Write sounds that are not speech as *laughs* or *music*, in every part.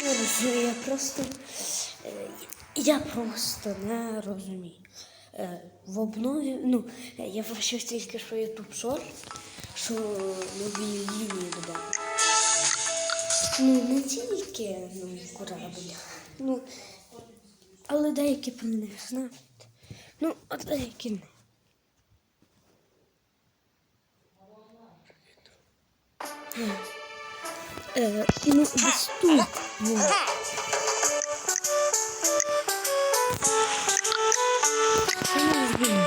не я просто. е, Я просто не розумію. Е, В обнові, ну, я бачив тільки, що YouTube Short, що нові лінії додали. Ну, не тільки ну, кораблі. Ну, але деякі про них знають. Ну, а деякі не. Е, ну, десь тут. Ну. Це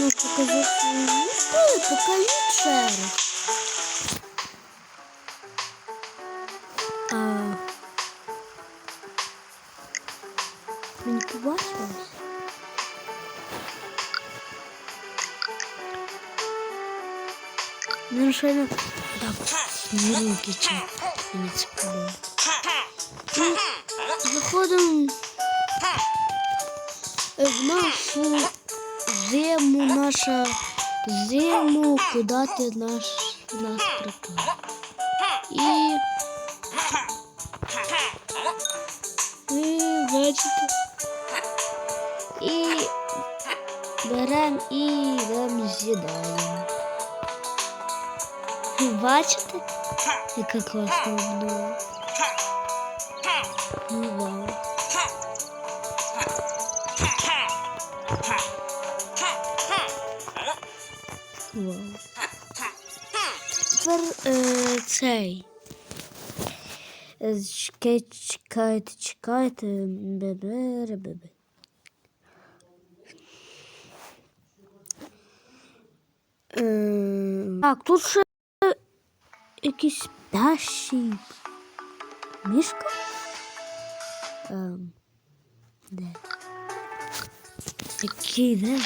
Ну, що йому показати? Ну, що, покажіть ще раз. А... Мені побачилось? Ну, що я... Так, не руки чи мені це подобається. Ну, заходимо в нашу зиму, наша зиму, куди ти наш, нас припав. І... Ви бачите? І беремо і йдемо з'їдаємо. Ви бачите, яка класна обнова? Ну вау. Вау. Тепер е, цей. Е, Чекайте, чекайте, чекайте. Бебе, бебе. Е, Так, тут ще якийсь пташий мішка. Ем, де? Який де?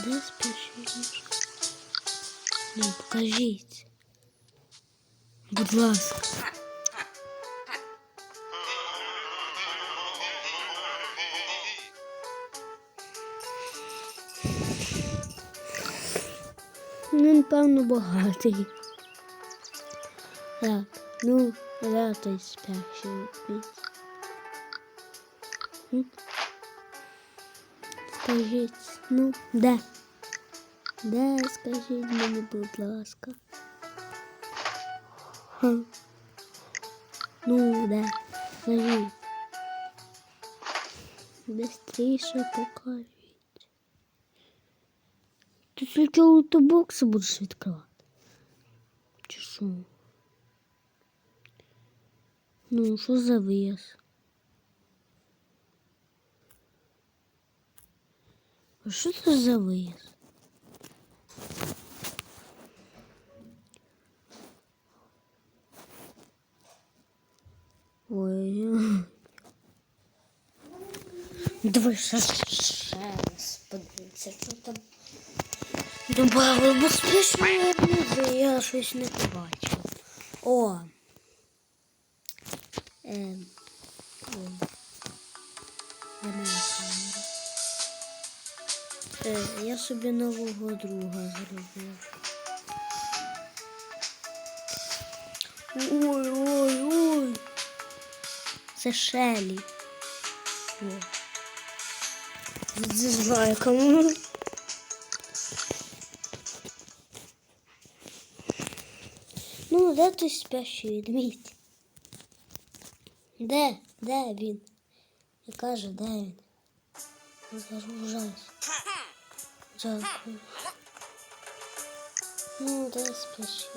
Спящий мішка? Ну, покажіть. Будь ласка. Він, певно, багатий. Так, ну, міць? М? Скажіть, ну, де? Де, скажіть мені, будь ласка. Ха. Ну, де? Скажіть. Быстріше покажіть. Ти тільки лутобокси будеш відкривати. Чи що? Ну, що за вияс? А що це за вияс? Ой. Давай ще, раз подивимося, що там. Добавили безпечної музи, я щось не побачив. О. Ем. Я собі нового друга зробив. Ой, ой, ой. Це Шелі. О. З дизлайком. Ну, де той спящий ведмідь? Де? Де він? Я каже, де він? Загружайся. Дякую. Ну, де спящий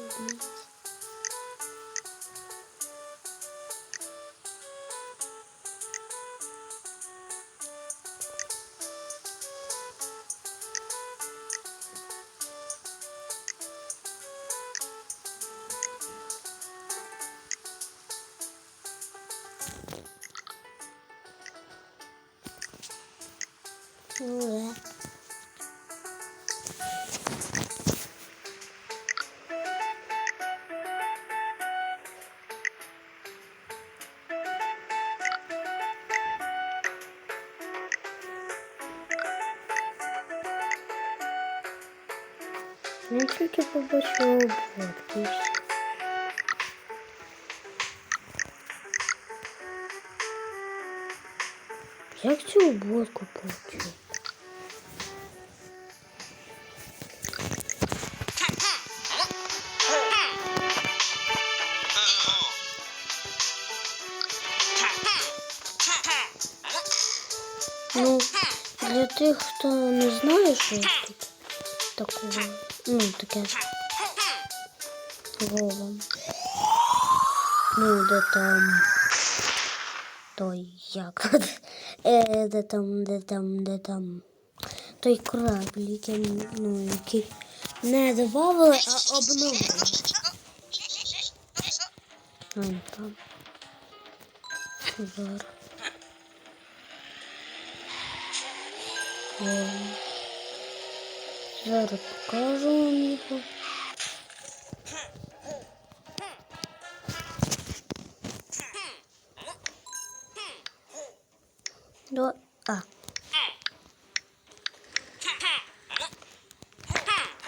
тільки побачила обводки. і все. Як цю обводку получити? Ну, для тих, хто не знає, що тут такого, ну, таке Вова. Ну, де там той як. *laughs* Е, де там, де там, де там. Той корабль, який, ну, який не добавили, а обновили. Вон там. Зараз. О. Зараз покажу вам його. До... А.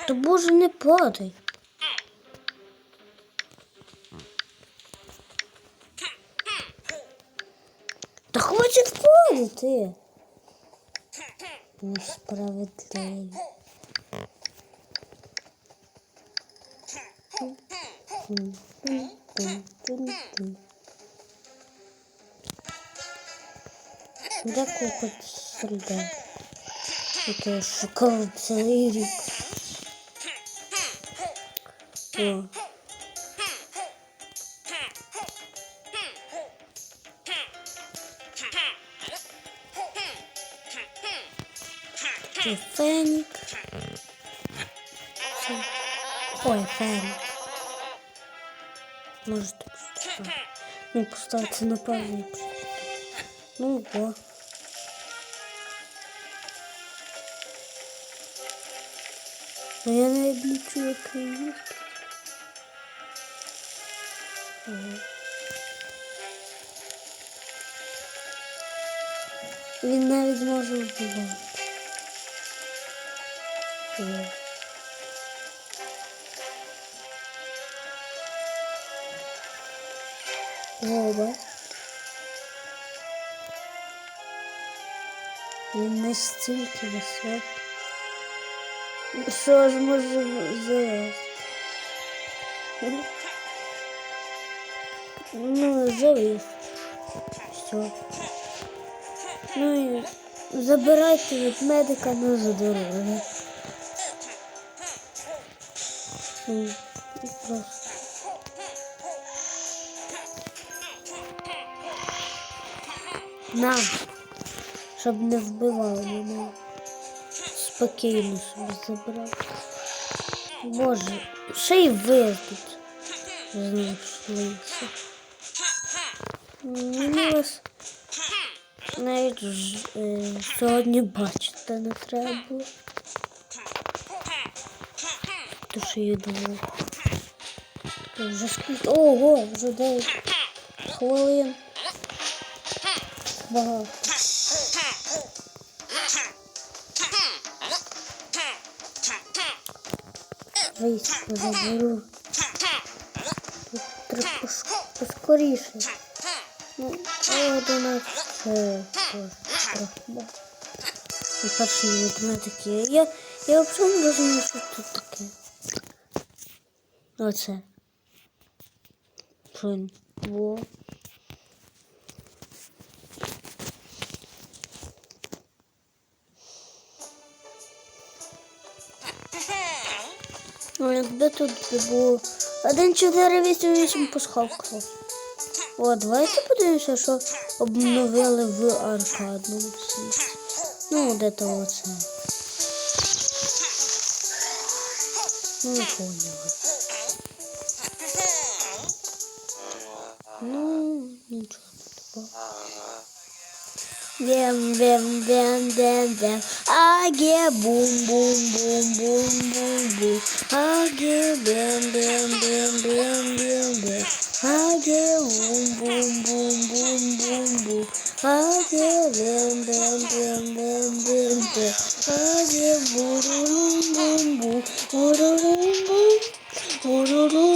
То боже не падай. Та хватит падати. Несправедливо. Де купить солдат? Это я шукав цілий рік. О. Це- Ой, фенік. Може так що. Ну, поставити на пам'ять. Ну, о. А я навіть не чую, як він. Ага. Він навіть може вбивати. Вова. Він настільки високий. Що ж може завести? Ну, завис. Все. Ну і забирайте від медика на здоров'я. Ну, Просто. На, щоб не вбивали мене. Спокійно собі забрав. Боже, ще й виздуть. Знайшлися. Мені вас навіть е, сьогодні бачити не треба було. То що я думав. Вже скільки. Ого, вже 9 хвилин. Багато. Вийсько заберу. Треба поскоріше. Ну, о, до нас це трохи. І перші відомо такі. Я, я взагалі не розумію, що тут таке. Оце. Фин. Во. Ну, якби тут було 1, 4, 8, 8 пасхалка. О, давайте подивимося, що обновили в аркадному світі. Ну, де то оце. Ну, не поняли. Ну, нічого такого. Бем, Vem, vem, vem, vem, vem. Age bum, bum, bum, bum, bum, bum. Age vem, vem, vem, vem, vem, vem. Age bum, bum, bum, bum, bum, bum. Age vem, vem, vem, vem, vem, vem. Age bururum, bum, bum, bururum, bum, bururum.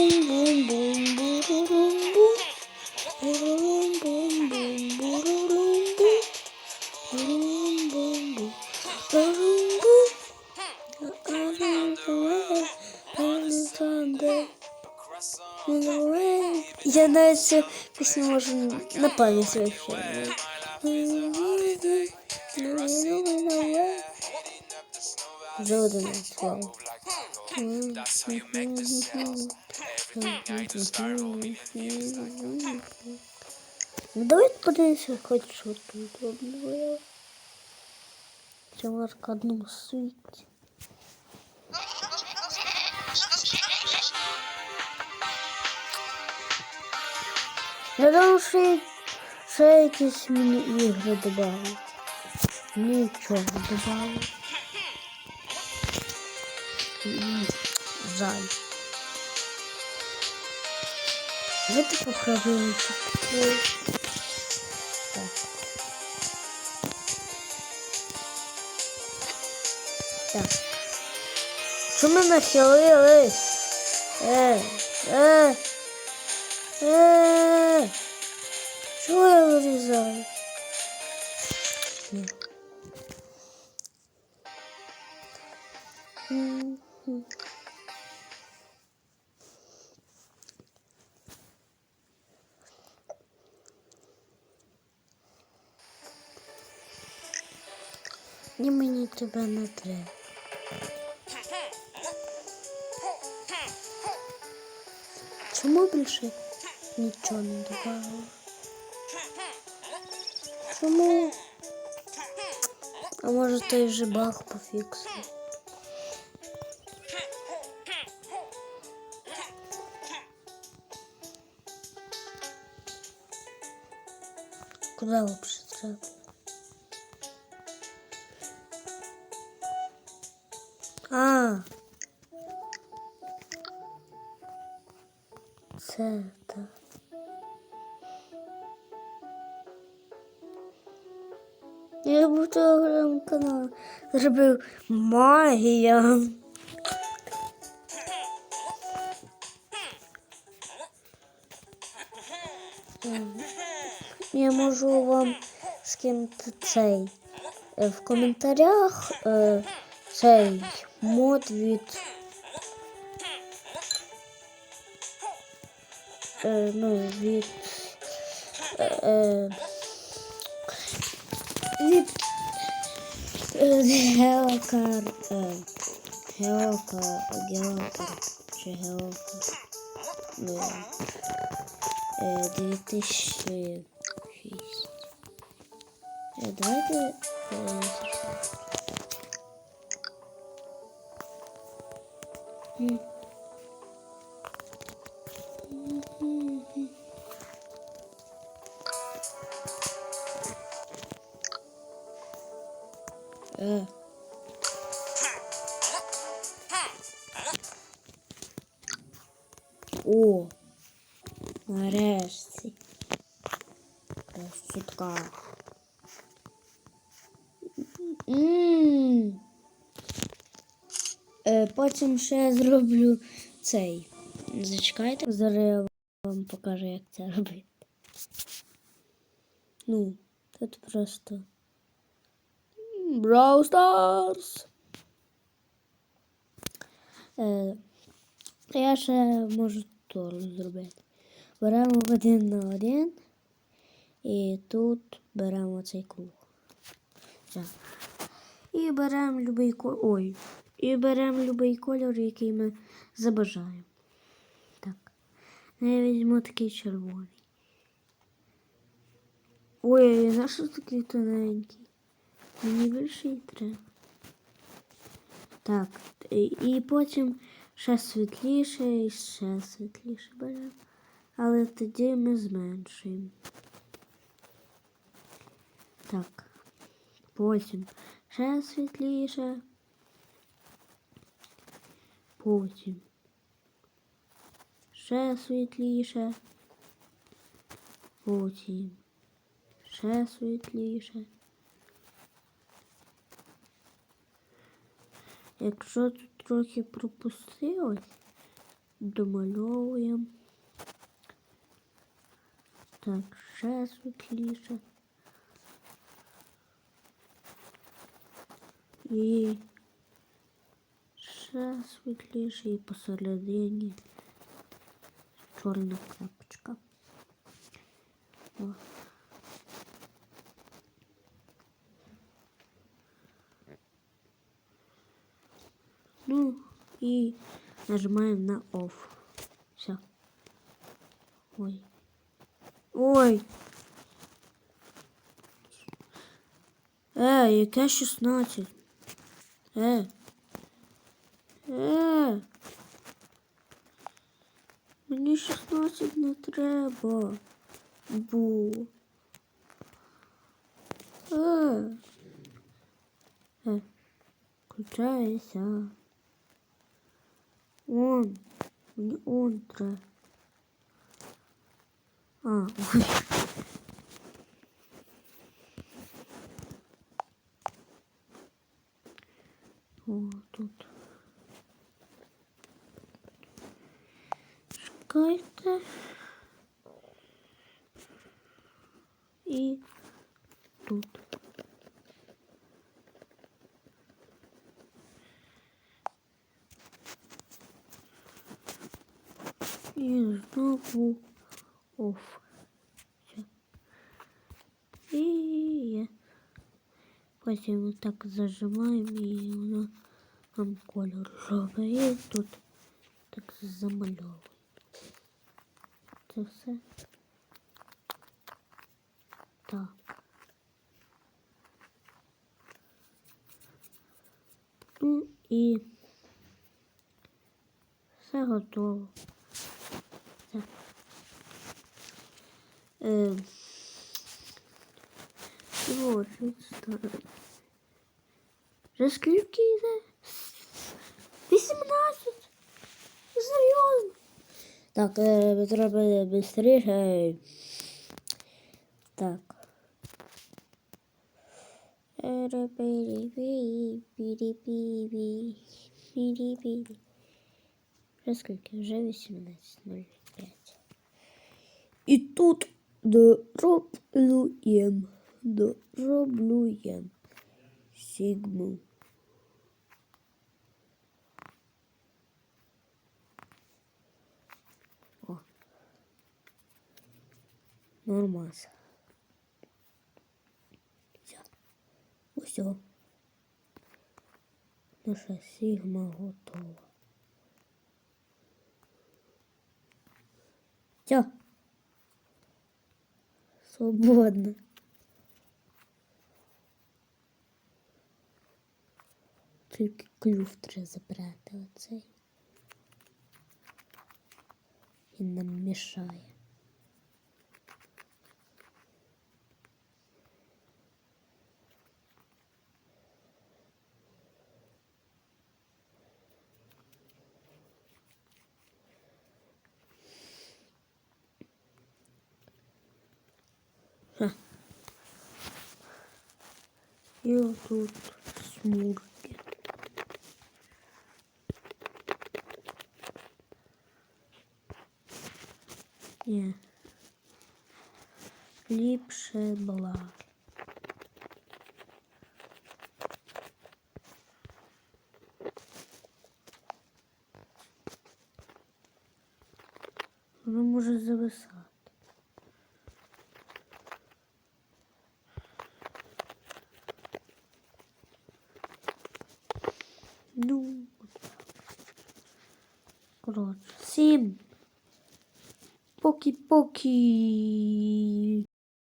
Я навіть цю пісню можу на пам'ять вообще. Вже один слово. Ну, давай подивимося, хоч що тут робила. Це в Я думаю, що, що якісь міні-ігри додали. Нічого додали. Жаль. Давайте попробуємо Так. Так. Що ми нахилились? Е, е, е. Чого я вирізаю? Ні. Мгм. Ні, мені тебе не треба. Чому більше нічого не добавила? Чому? А може той вже баг пофіксив? Куди вообще треба? А. Це так. Зробив магія. Я можу вам скинути цей е, в коментарях е, цей мод від. Е, ну, від. Від е, Геокар. Е, Геокар. Геокар. Чи Геокар. Ну, е, 2006. Е, давайте. Е, М. Е. ще зроблю цей. Зачекайте, зараз я вам покажу, як це робити. Ну, тут просто. Brawl Stars. Е, я ще можу то зробити. Беремо один на один. І тут беремо цей круг. І беремо любий колір. Ой. І беремо любий кольор, який ми забажаємо. Так. Я візьму такий червоний. Ой, на що такий тоненький? Мені більше і треба. Так, і потім ще світліше і ще світліше беремо. Але тоді ми зменшуємо. Так. Потім Ще світліше. Потім. Ще світліше. Потім. Ще світліше. Якщо тут трохи пропустилось, домальовуємо. Так, ще світліше. І ще світліше і посередині чорна крапочка. О. Ну и нажимаем на off. Все. Ой. Ой. Е, яке 16? Е. Е. Мені 16 не треба. Бу. Е. Е. Включайся. Он. Мені он треба. А, ой. О, тут. Чекайте. І тут. І знову оф. Все. І є. Потім так зажимаємо і воно нам кольор робить. І тут так замальовуємо. Все. Так. Ну і все готово. Все. Е, вот, старий. Вже скільки йде? 18. Серйозно. Так, е, треба швидше. Так. Вже скільки? Вже 18.05. І тут дороблюємо. Дороблюємо. Сігму. Нормас. Все. Усьо. Наша сігма готова. Все. Свободно. Тільки клюв треба забрати оцей. Він нам мішає. Ха. І отут смурки. Ні. Ліпше була. Воно може зависати. কি